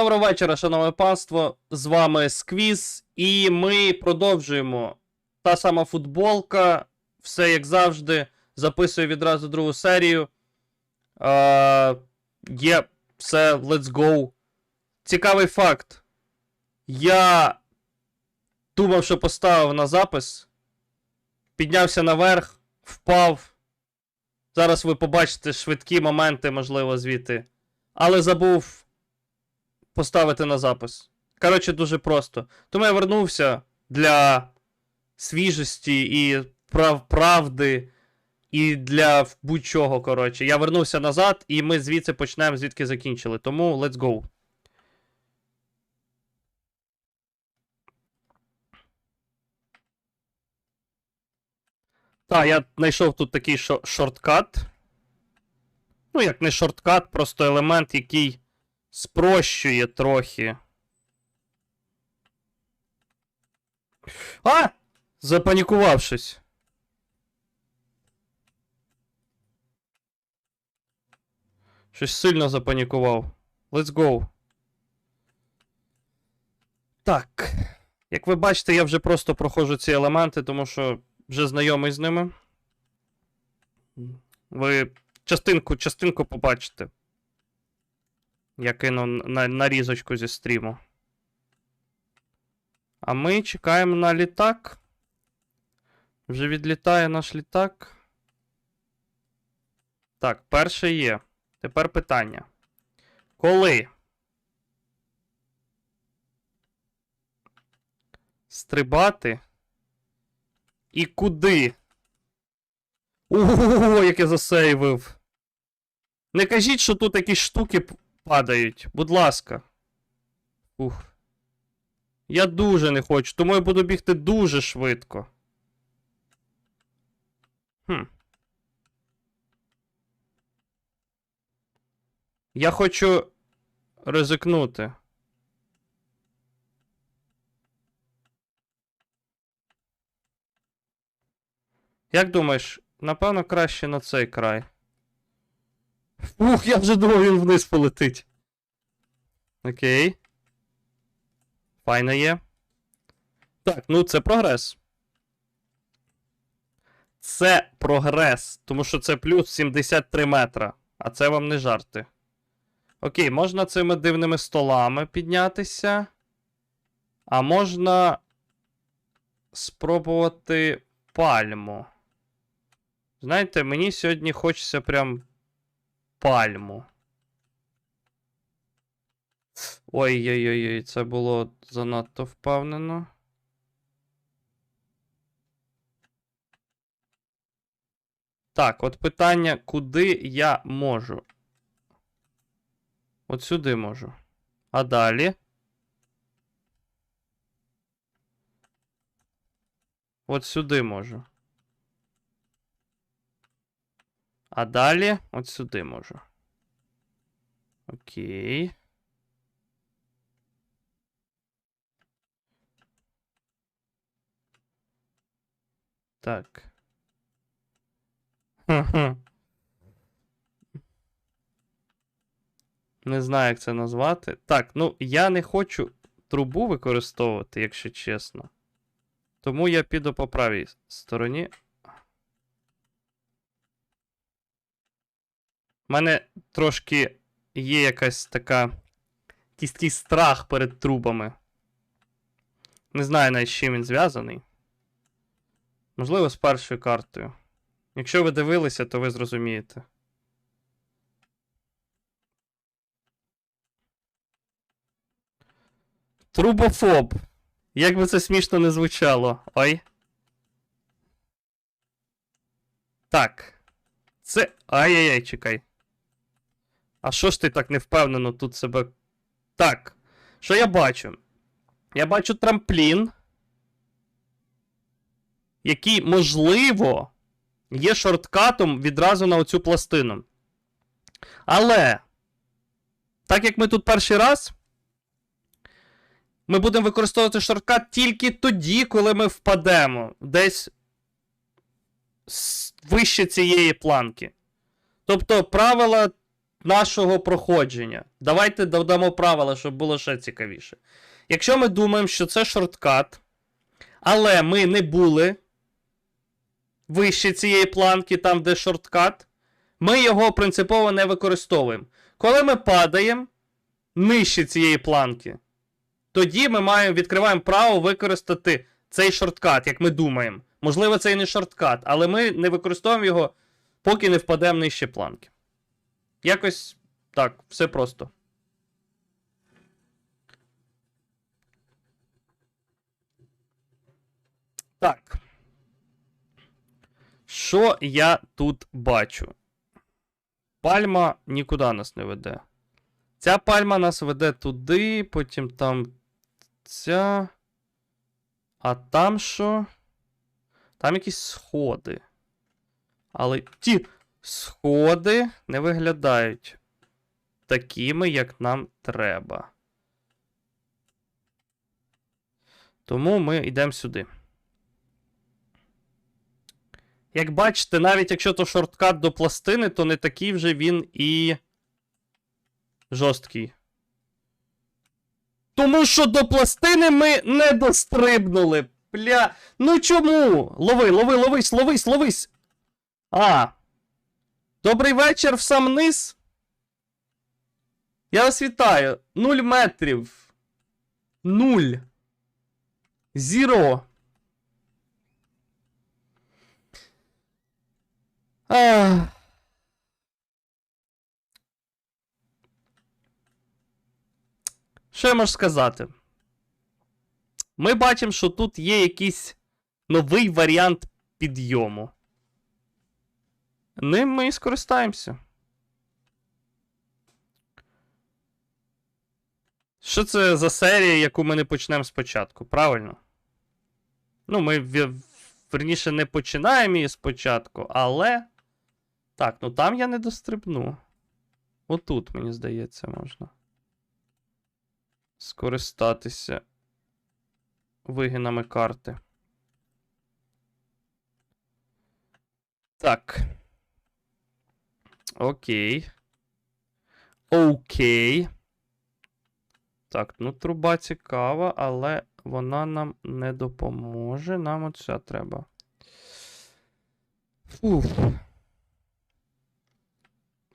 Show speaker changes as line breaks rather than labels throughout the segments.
Доброго вечора, шановне панство. З вами Сквіз, і ми продовжуємо. Та сама футболка, все як завжди. Записую відразу другу серію. Є все, let's go. Цікавий факт. Я думав, що поставив на запис. Піднявся наверх, впав. Зараз ви побачите швидкі моменти, можливо, звідти. Але забув поставити на запис. Коротше, дуже просто. Тому я вернувся для свіжості і прав правди, і для будь-чого. Коротше. Я вернувся назад, і ми звідси почнемо, звідки закінчили. Тому let's go. Так, я знайшов тут такий шо- шорткат. Ну, як не шорткат, просто елемент, який спрощує трохи. А! Запанікував щось. Щось сильно запанікував. Let's go. Так. Як ви бачите, я вже просто проходжу ці елементи, тому що вже знайомий з ними. Ви частинку, частинку побачите. Я кину на, нарізочку зі стріму. А ми чекаємо на літак. Вже відлітає наш літак. Так, перше є. Тепер питання. Коли? Стрибати? І куди? Ого, як я засейвив. Не кажіть, що тут якісь штуки падають. Будь ласка. Ух. Я дуже не хочу, тому я буду бігти дуже швидко. Хм. Я хочу ризикнути. Як думаєш, напевно, краще на цей край. Ух, я вже думав, він вниз полетить. Окей. Файно є. Так, ну це прогрес. Це прогрес, тому що це плюс 73 метра. А це вам не жарти. Окей, можна цими дивними столами піднятися. А можна спробувати пальму. Знаєте, мені сьогодні хочеться прям пальму. Ой-ой-ой, це було занадто впевнено. Так, от питання, куди я можу? От сюди можу. А далі? От сюди можу. А далі от сюди можу. Окей. Так. Не знаю, як це назвати. Так, ну я не хочу трубу використовувати, якщо чесно. Тому я піду по правій стороні. У мене трошки є якась така. Якийсь такий страх перед трубами. Не знаю навіть з чим він зв'язаний. Можливо, з першою картою. Якщо ви дивилися, то ви зрозумієте. Трубофоб. Як би це смішно не звучало. Ой. Так. Це. Ай-яй-яй, чекай. А що ж ти так невпевнено тут себе. Так. Що я бачу? Я бачу трамплін. Який, можливо, є шорткатом відразу на оцю пластину. Але. Так як ми тут перший раз. Ми будемо використовувати шорткат тільки тоді, коли ми впадемо десь вище цієї планки. Тобто, правила нашого проходження. Давайте додамо правила, щоб було ще цікавіше. Якщо ми думаємо, що це шорткат, але ми не були вище цієї планки, там, де шорткат, ми його принципово не використовуємо. Коли ми падаємо нижче цієї планки, тоді ми маємо, відкриваємо право використати цей шорткат, як ми думаємо. Можливо, це і не шорткат, але ми не використовуємо його, поки не впадемо нижче планки. Якось так, все просто. Так. Що я тут бачу? Пальма нікуди нас не веде. Ця пальма нас веде туди, потім там ця. А там що? Там якісь сходи. Але ті сходи не виглядають такими, як нам треба. Тому ми йдемо сюди. Як бачите, навіть якщо то шорткат до пластини, то не такий вже він і жорсткий. Тому що до пластини ми не дострибнули. Бля. Ну чому? Лови, лови, ловись, ловись, ловись. А. Добрий вечір в сам низ. Я вас вітаю. Нуль метрів. Нуль. Зіро. Що я можу сказати? Ми бачимо, що тут є якийсь новий варіант підйому. Ним ми і скористаємося. Що це за серія, яку ми не почнемо спочатку, правильно? Ну, ми верніше не починаємо її спочатку, але. Так, ну там я не дострибну. Отут, мені здається, можна. Скористатися вигинами карти. Так. Окей. Окей. Так, ну труба цікава, але вона нам не допоможе. Нам оця треба. Фух.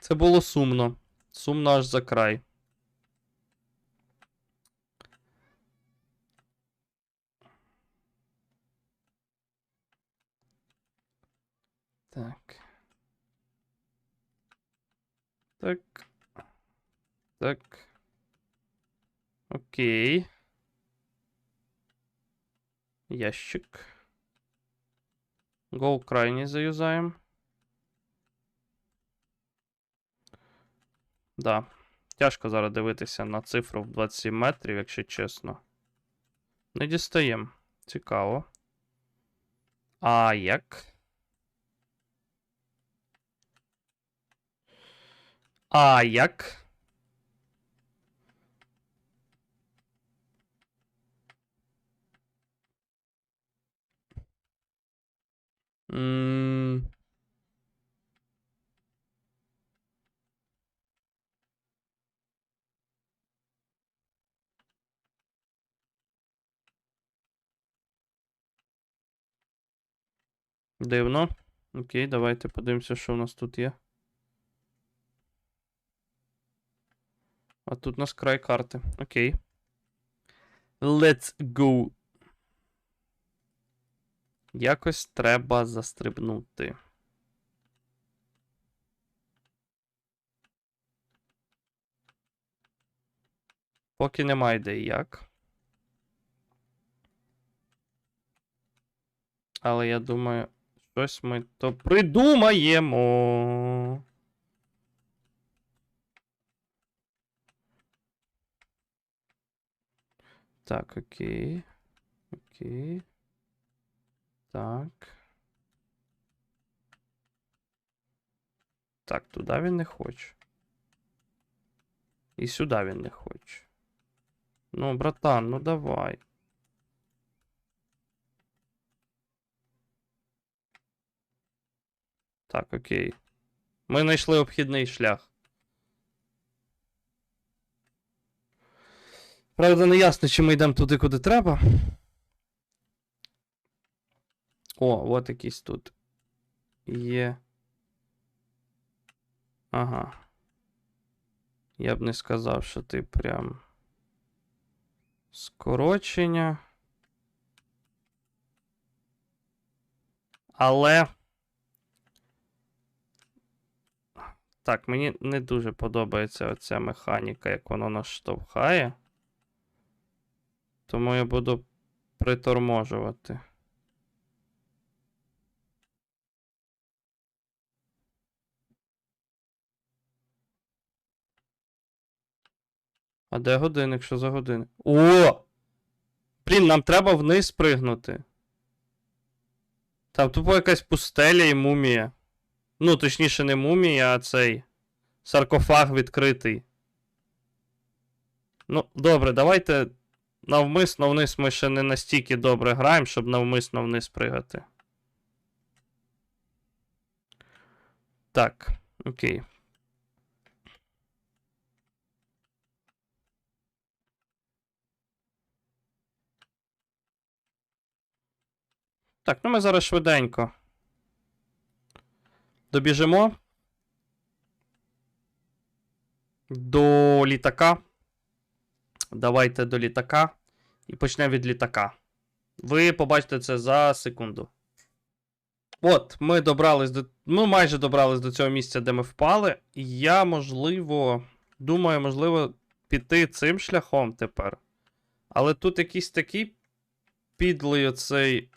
Це було сумно. Сумно аж за край. Так. Так. Так. Окей. Ящик. Go крайній заюзаємо. Да. Тяжко зараз дивитися на цифру в 27 метрів, якщо чесно. Не дістаємо. Цікаво. А як? А як? Дивно. Окей, давайте подивимося, що в нас тут є. А тут у нас край карти. Окей. Let's go. Якось треба застрибнути. Поки немає ідеї як. Але я думаю, щось ми то придумаємо. Так, окей. Окей. Так. Так, туди він не хоче. І сюди він не хоче. Ну, братан, ну давай. Так, окей. Ми знайшли обхідний шлях. Правда, не ясно, чи ми йдемо туди, куди треба. О, от якийсь тут є. Ага. Я б не сказав, що ти прям. Скорочення. Але. Так, мені не дуже подобається оця механіка, як воно нас штовхає. Тому я буду приторможувати. А де годинник? Що за годинник? О! Блін, нам треба вниз пригнути. Там тупо якась пустеля і мумія. Ну, точніше, не мумія, а цей саркофаг відкритий. Ну, добре, давайте навмисно вниз ми ще не настільки добре граємо, щоб навмисно вниз пригати. Так, окей. Так, ну ми зараз швиденько. Добіжимо. До літака. Давайте до літака. І почнемо від літака. Ви побачите це за секунду. От, ми добрались до. Ми майже добрались до цього місця, де ми впали. І я, можливо, думаю, можливо, піти цим шляхом тепер. Але тут якийсь такий підлий оцей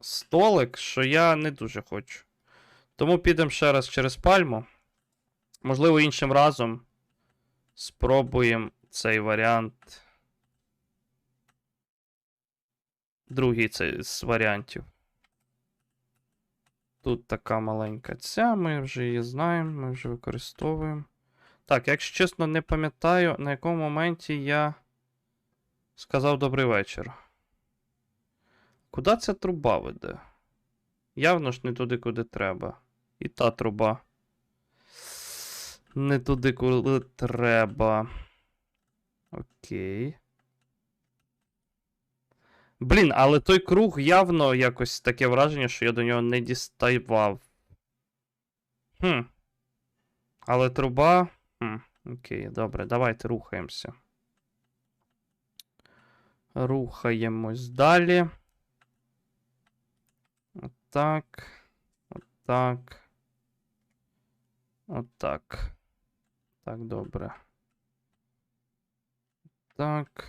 столик, що я не дуже хочу. Тому підемо ще раз через пальму. Можливо, іншим разом спробуємо цей варіант. Другий цей з варіантів. Тут така маленька ця, ми вже її знаємо, ми вже використовуємо. Так, якщо чесно, не пам'ятаю, на якому моменті я сказав добрий вечір. Куди ця труба веде? Явно ж не туди, куди треба. І та труба. Не туди, куди треба. Окей. Блін, але той круг явно якось таке враження, що я до нього не діставав. Хм. Але труба. Хм. Окей, добре, давайте рухаємося. Рухаємось далі. Отак. Отак. Отак. Так, добре. Так.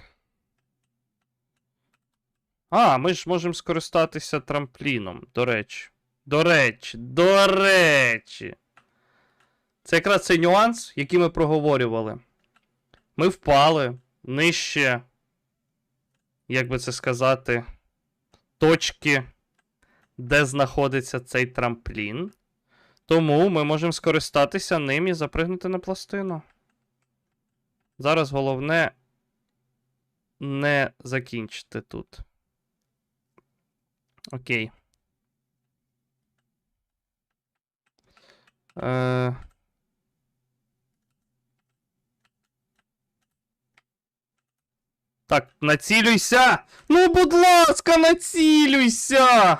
А, ми ж можемо скористатися трампліном, до речі. До речі, до речі. Це якраз цей нюанс, який ми проговорювали. Ми впали нижче, як би це сказати, точки, де знаходиться цей трамплін. Тому ми можемо скористатися ним і запригнути на пластину. Зараз головне не закінчити тут. Окей. Е... Так, націлюйся! Ну, будь ласка, націлюйся!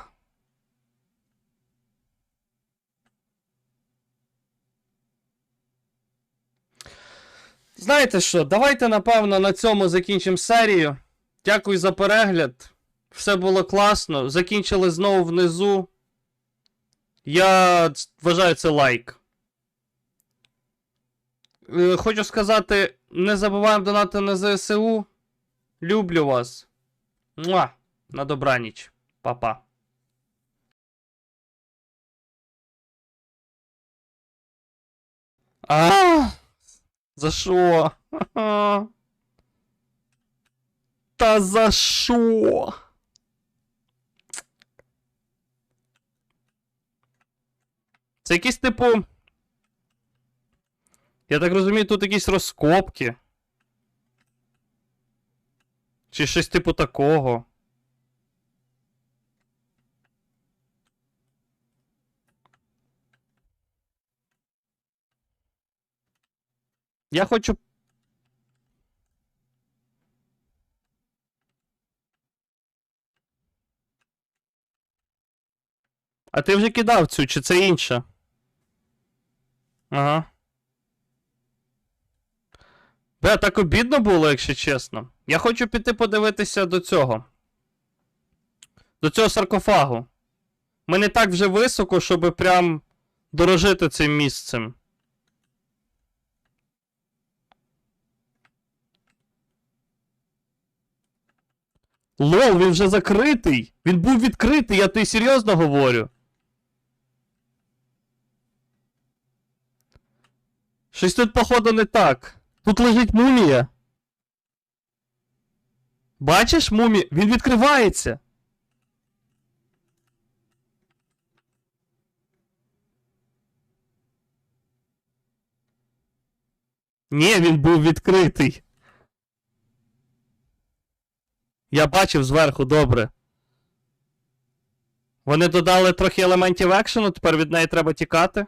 Знаєте що, давайте, напевно, на цьому закінчимо серію. Дякую за перегляд. Все було класно. Закінчили знову внизу. Я вважаю це лайк. Е, Хочу сказати, не забуваємо донати на ЗСУ. Люблю вас. Муа! На добраніч. Па-па. А! За що? Та за що? Це якісь типу. Я так розумію, тут якісь розкопки. Чи щось типу такого. Я хочу. А ти вже кидав цю, чи це інша? Ага. Бля, так обідно було, якщо чесно. Я хочу піти подивитися до цього. До цього саркофагу. Ми не так вже високо, щоб прям дорожити цим місцем. Лол, він вже закритий. Він був відкритий, я тобі серйозно говорю. Щось тут, походу, не так. Тут лежить мумія. Бачиш мумі? Він відкривається. Ні, він був відкритий. Я бачив зверху добре. Вони додали трохи елементів екшену, тепер від неї треба тікати.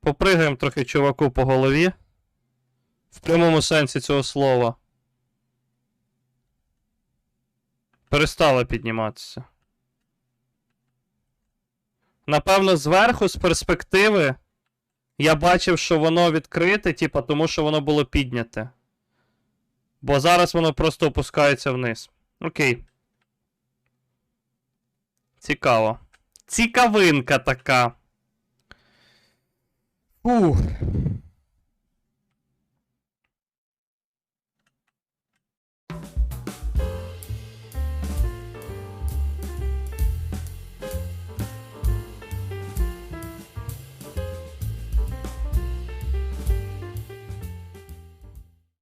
Попригаємо трохи чуваку по голові. В прямому сенсі цього слова. Перестала підніматися. Напевно, зверху, з перспективи, я бачив, що воно відкрите, типа, тому що воно було підняте. Бо зараз воно просто опускається вниз. Окей. Цікаво. Цікавинка така. Ух.